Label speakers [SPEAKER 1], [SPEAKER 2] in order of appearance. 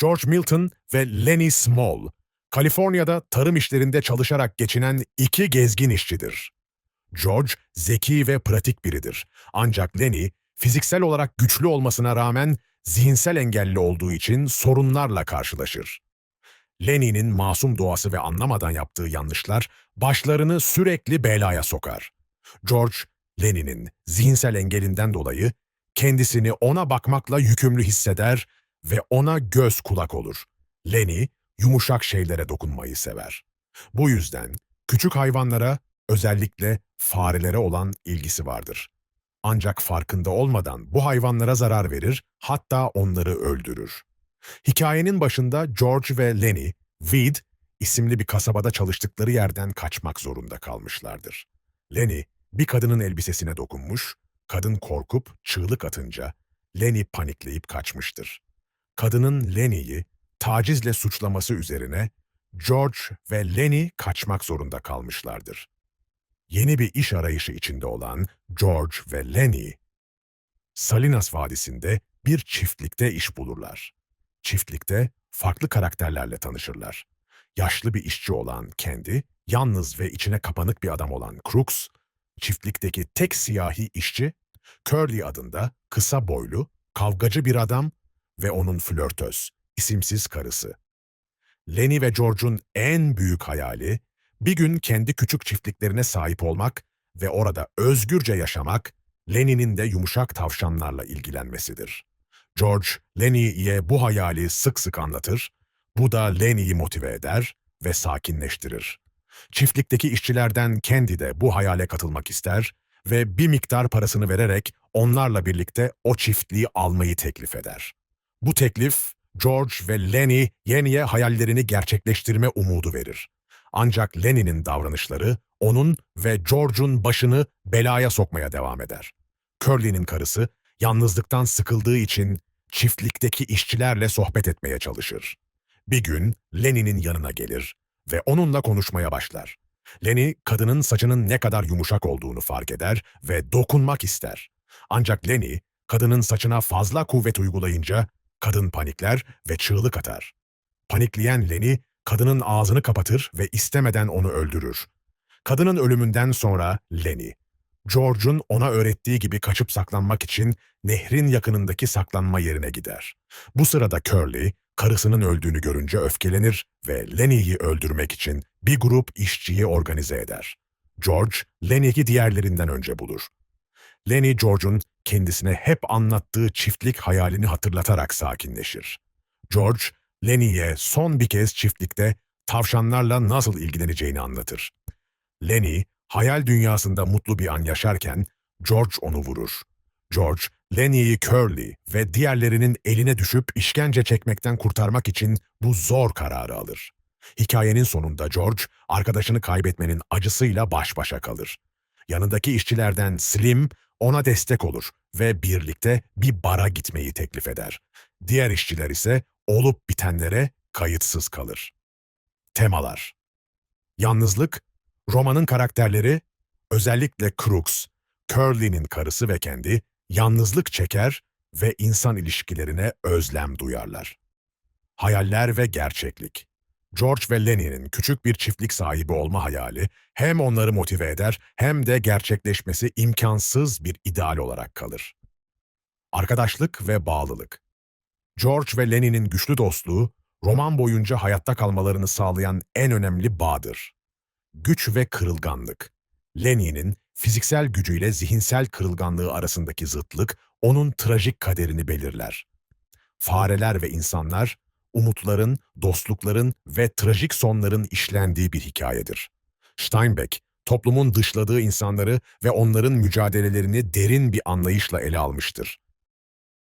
[SPEAKER 1] George Milton ve Lenny Small, Kaliforniya'da tarım işlerinde çalışarak geçinen iki gezgin işçidir. George zeki ve pratik biridir. Ancak Lenny fiziksel olarak güçlü olmasına rağmen zihinsel engelli olduğu için sorunlarla karşılaşır. Lenny'nin masum doğası ve anlamadan yaptığı yanlışlar başlarını sürekli belaya sokar. George, Lenny'nin zihinsel engelinden dolayı kendisini ona bakmakla yükümlü hisseder ve ona göz kulak olur. Lenny, yumuşak şeylere dokunmayı sever. Bu yüzden küçük hayvanlara, özellikle farelere olan ilgisi vardır. Ancak farkında olmadan bu hayvanlara zarar verir, hatta onları öldürür. Hikayenin başında George ve Lenny, Weed isimli bir kasabada çalıştıkları yerden kaçmak zorunda kalmışlardır. Lenny, bir kadının elbisesine dokunmuş, kadın korkup çığlık atınca Lenny panikleyip kaçmıştır. Kadının Lenny'yi tacizle suçlaması üzerine George ve Lenny kaçmak zorunda kalmışlardır. Yeni bir iş arayışı içinde olan George ve Lenny, Salinas Vadisi'nde bir çiftlikte iş bulurlar. Çiftlikte farklı karakterlerle tanışırlar. Yaşlı bir işçi olan Kendi, yalnız ve içine kapanık bir adam olan Crooks, çiftlikteki tek siyahi işçi, Curly adında kısa boylu, kavgacı bir adam ve onun flörtöz, isimsiz karısı. Lenny ve George'un en büyük hayali, bir gün kendi küçük çiftliklerine sahip olmak ve orada özgürce yaşamak, Lenny'nin de yumuşak tavşanlarla ilgilenmesidir. George, Lenny'ye bu hayali sık sık anlatır, bu da Lenny'yi motive eder ve sakinleştirir. Çiftlikteki işçilerden Candy de bu hayale katılmak ister ve bir miktar parasını vererek onlarla birlikte o çiftliği almayı teklif eder. Bu teklif, George ve Lenny Yenny'e hayallerini gerçekleştirme umudu verir. Ancak Lenny'nin davranışları onun ve George'un başını belaya sokmaya devam eder. Curly'nin karısı yalnızlıktan sıkıldığı için çiftlikteki işçilerle sohbet etmeye çalışır. Bir gün Lenny'nin yanına gelir ve onunla konuşmaya başlar. Lenny, kadının saçının ne kadar yumuşak olduğunu fark eder ve dokunmak ister. Ancak Lenny, kadının saçına fazla kuvvet uygulayınca kadın panikler ve çığlık atar. Panikleyen Lenny, kadının ağzını kapatır ve istemeden onu öldürür. Kadının ölümünden sonra Lenny, George'un ona öğrettiği gibi kaçıp saklanmak için nehrin yakınındaki saklanma yerine gider. Bu sırada Curly, karısının öldüğünü görünce öfkelenir ve Lenny'yi öldürmek için bir grup işçiyi organize eder. George, Lenny'yi diğerlerinden önce bulur. Lenny, George'un kendisine hep anlattığı çiftlik hayalini hatırlatarak sakinleşir. George, Lenny'ye son bir kez çiftlikte tavşanlarla nasıl ilgileneceğini anlatır. Lenny, hayal dünyasında mutlu bir an yaşarken George onu vurur. George, Lenny'yi Curly ve diğerlerinin eline düşüp işkence çekmekten kurtarmak için bu zor kararı alır. Hikayenin sonunda George, arkadaşını kaybetmenin acısıyla baş başa kalır. Yanındaki işçilerden Slim ona destek olur ve birlikte bir bara gitmeyi teklif eder. Diğer işçiler ise olup bitenlere kayıtsız kalır. Temalar Yalnızlık, romanın karakterleri, özellikle Crooks, Curly'nin karısı ve kendi, yalnızlık çeker ve insan ilişkilerine özlem duyarlar. Hayaller ve gerçeklik. George ve Lenny'nin küçük bir çiftlik sahibi olma hayali hem onları motive eder hem de gerçekleşmesi imkansız bir ideal olarak kalır. Arkadaşlık ve bağlılık. George ve Lenny'nin güçlü dostluğu, roman boyunca hayatta kalmalarını sağlayan en önemli bağdır. Güç ve kırılganlık. Lenny'nin fiziksel gücüyle zihinsel kırılganlığı arasındaki zıtlık onun trajik kaderini belirler. Fareler ve insanlar, umutların, dostlukların ve trajik sonların işlendiği bir hikayedir. Steinbeck, toplumun dışladığı insanları ve onların mücadelelerini derin bir anlayışla ele almıştır.